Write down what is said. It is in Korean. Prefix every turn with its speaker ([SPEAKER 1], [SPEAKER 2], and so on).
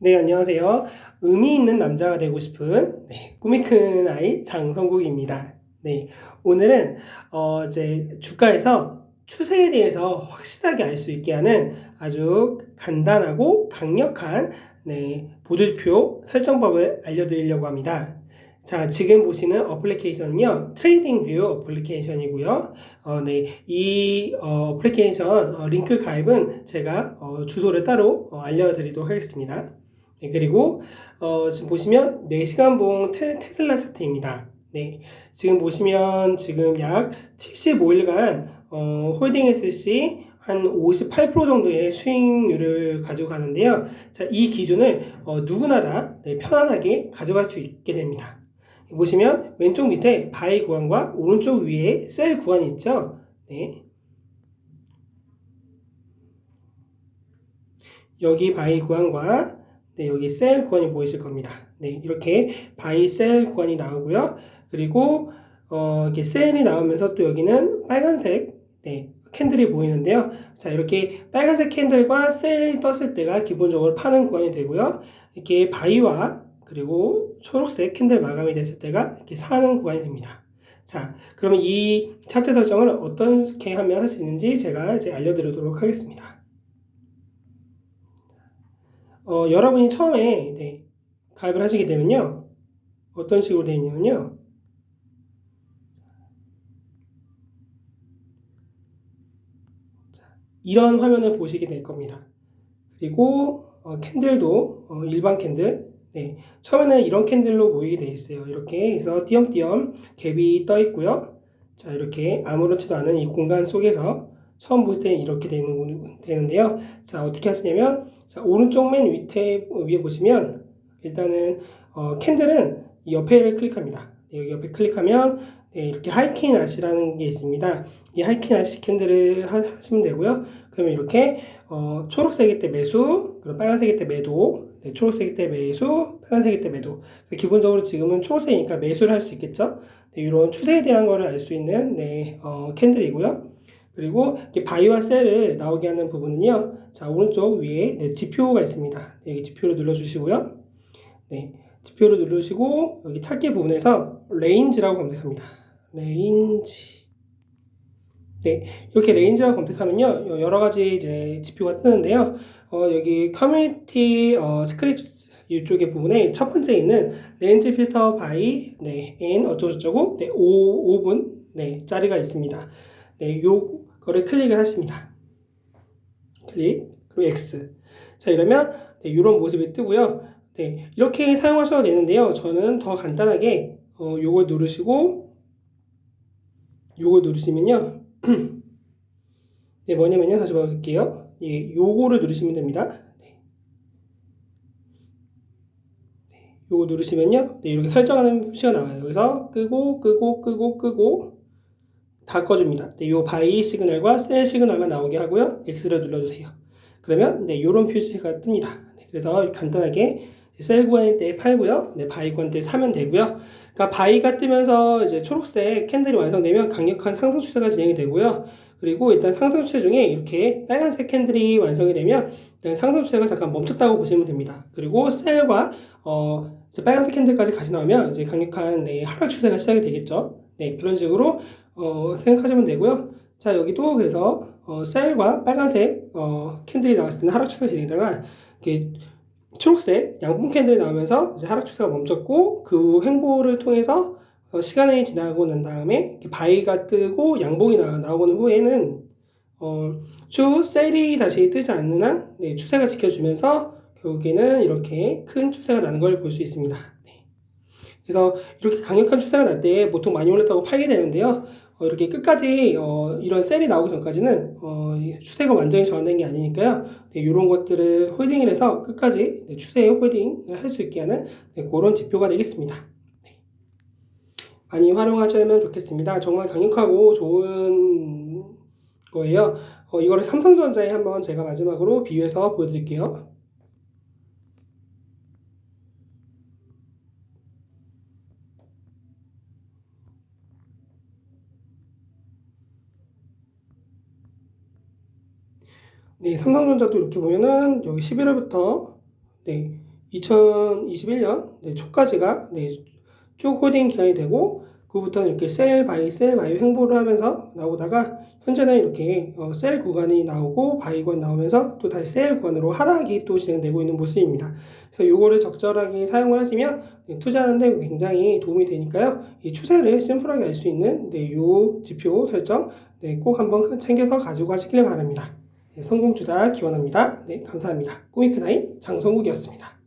[SPEAKER 1] 네, 안녕하세요. 의미 있는 남자가 되고 싶은 네, 꿈이 큰 아이 장성국입니다. 네, 오늘은 어, 이제 주가에서 추세에 대해서 확실하게 알 수 있게 하는 아주 간단하고 강력한 네, 보들표 설정법을 알려드리려고 합니다. 자, 지금 보시는 어플리케이션은요, 트레이딩 뷰 어플리케이션이고요. 어, 네, 이 어, 어플리케이션 어, 링크 가입은 제가 어, 주소를 따로 어, 알려드리도록 하겠습니다. 네, 그리고 어, 지금 보시면 4시간 봉 테, 테슬라 차트입니다. 네, 지금 보시면 지금 약 75일간 어, 홀딩했을 시한58% 정도의 수익률을 가지고 가는데요. 자, 이 기준을 어, 누구나 다 네, 편안하게 가져갈 수 있게 됩니다. 보시면 왼쪽 밑에 바이 구간과 오른쪽 위에 셀 구간이 있죠. 네. 여기 바이 구간과 네, 여기 셀 구간이 보이실 겁니다. 네, 이렇게 바이 셀 구간이 나오고요. 그리고 어, 이렇게 셀이 나오면서 또 여기는 빨간색 네, 캔들이 보이는데요. 자, 이렇게 빨간색 캔들과 셀이 떴을 때가 기본적으로 파는 구간이 되고요. 이렇게 바이와 그리고 초록색 캔들 마감이 됐을 때가 이렇게 사는 구간이 됩니다. 자, 그러면 이 차트 설정을 어떻게 하면 할 수 있는지 제가 이제 알려드리도록 하겠습니다. 어, 여러분이 처음에 네, 가입을 하시게 되면요. 어떤 식으로 되어 있냐면요. 이런 화면을 보시게 될 겁니다. 그리고 어, 캔들도 어, 일반 캔들 네, 처음에는 이런 캔들로 보이게 돼 있어요. 이렇게 해서 띄엄띄엄 갭이 떠 있고요. 자 이렇게 아무렇지도 않은 이 공간 속에서 처음 볼 때는 이렇게 되는, 되는데요. 자 어떻게 하시냐면 자, 오른쪽 맨 밑에 위에 보시면 일단은 어, 캔들은 옆에를 클릭합니다. 네, 여기 옆에 클릭하면 네, 이렇게 하이킹 아시라는 게 있습니다. 이 하이킹 아시 캔들을 하 시면 되고요. 그러면 이렇게 어, 초록색일 때 매수, 그리고 빨간색일 때 매도, 네, 초록색일 때 매수, 빨간색일 때 매도. 기본적으로 지금은 초록색이니까 매수를 할 수 있겠죠. 네, 이런 추세에 대한 거를 알 수 있는 네, 어, 캔들이고요. 그리고 바이와 셀을 나오게 하는 부분은요. 자 오른쪽 위에 네, 지표가 있습니다. 네, 여기 지표를 눌러주시고요. 네, 지표를 누르시고 여기 찾기 부분에서 레인지라고 검색합니다. 레인지. 네, 이렇게 레인지라고 검색하면요 여러 가지 이제 지표가 뜨는데요. 어, 여기 커뮤니티 어, 스크립트 이쪽에 부분에 첫 번째 있는 레인지 필터 바이 네, n 어쩌고저쩌고 네, 5, 5분 네, 짜리가 있습니다. 네, 요 거를 클릭을 하십니다. 클릭 그리고 X. 자 이러면 네, 이런 모습이 뜨고요. 네, 이렇게 사용하셔도 되는데요. 저는 더 간단하게 어, 요걸 누르시고 요걸 누르시면요. 네, 뭐냐면요. 다시 봐볼게요. 예, 요거를 누르시면 됩니다. 네. 네, 요거 누르시면요. 네, 이렇게 설정하는 표시가 나와요. 여기서 끄고 끄고 끄고 끄고 다 꺼줍니다. 네, 요 바이 시그널과 셀 시그널만 나오게 하고요. X를 눌러주세요. 그러면 네, 요런 표시가 뜹니다. 네, 그래서 간단하게 셀 구간일 때 팔고요. 네, 바이 구간 때 사면 되고요. 그러니까 바이가 뜨면서 이제 초록색 캔들이 완성되면 강력한 상승 추세가 진행이 되고요. 그리고 일단 상승 추세 중에 이렇게 빨간색 캔들이 완성이 되면 일단 상승 추세가 잠깐 멈췄다고 보시면 됩니다. 그리고 셀과 어, 빨간색 캔들까지 같이 나오면 이제 강력한 네, 하락 추세가 시작이 되겠죠. 네, 그런 식으로 어, 생각하시면 되고요. 자, 여기도 그래서 어, 셀과 빨간색 어, 캔들이 나왔을 때는 하락 추세가 진행되다가 이렇게 초록색 양분 캔들이 나오면서 하락 추세가 멈췄고 그 횡보를 통해서 어, 시간이 지나고 난 다음에 바이가 뜨고 양봉이 나, 나오는 후에는 어, 추 셀이 다시 뜨지 않는 한 네, 추세가 지켜주면서 결국에는 이렇게 큰 추세가 나는 걸 볼 수 있습니다. 네. 그래서 이렇게 강력한 추세가 날 때 보통 많이 올렸다고 팔게 되는데요. 어, 이렇게 끝까지 어, 이런 셀이 나오기 전까지는 어, 추세가 완전히 저항된 게 아니니까요. 네, 이런 것들을 홀딩을 해서 끝까지 네, 추세의 홀딩을 할 수 있게 하는 네, 그런 지표가 되겠습니다. 네. 많이 활용하시면 좋겠습니다. 정말 강력하고 좋은 거예요. 어, 이거를 삼성전자에 한번 제가 마지막으로 비유해서 보여드릴게요. 네, 삼성전자도 이렇게 보면은 여기 11월부터 네, 2021년 네, 초까지가 네, 쭉 홀딩 기간이 되고 그부터는 이렇게 셀 바이 셀 바이 횡보를 하면서 나오다가 현재는 이렇게 어, 셀 구간이 나오고 바이 구간 나오면서 또 다시 셀 구간으로 하락이 또 진행되고 있는 모습입니다. 그래서 요거를 적절하게 사용을 하시면 네, 투자하는데 굉장히 도움이 되니까요. 이 추세를 심플하게 알 수 있는 네, 요 지표 설정 네, 꼭 한번 챙겨서 가지고 가시길 바랍니다. 네, 성공 투자 기원합니다. 네, 감사합니다. 꾸미크나인 장성국이었습니다.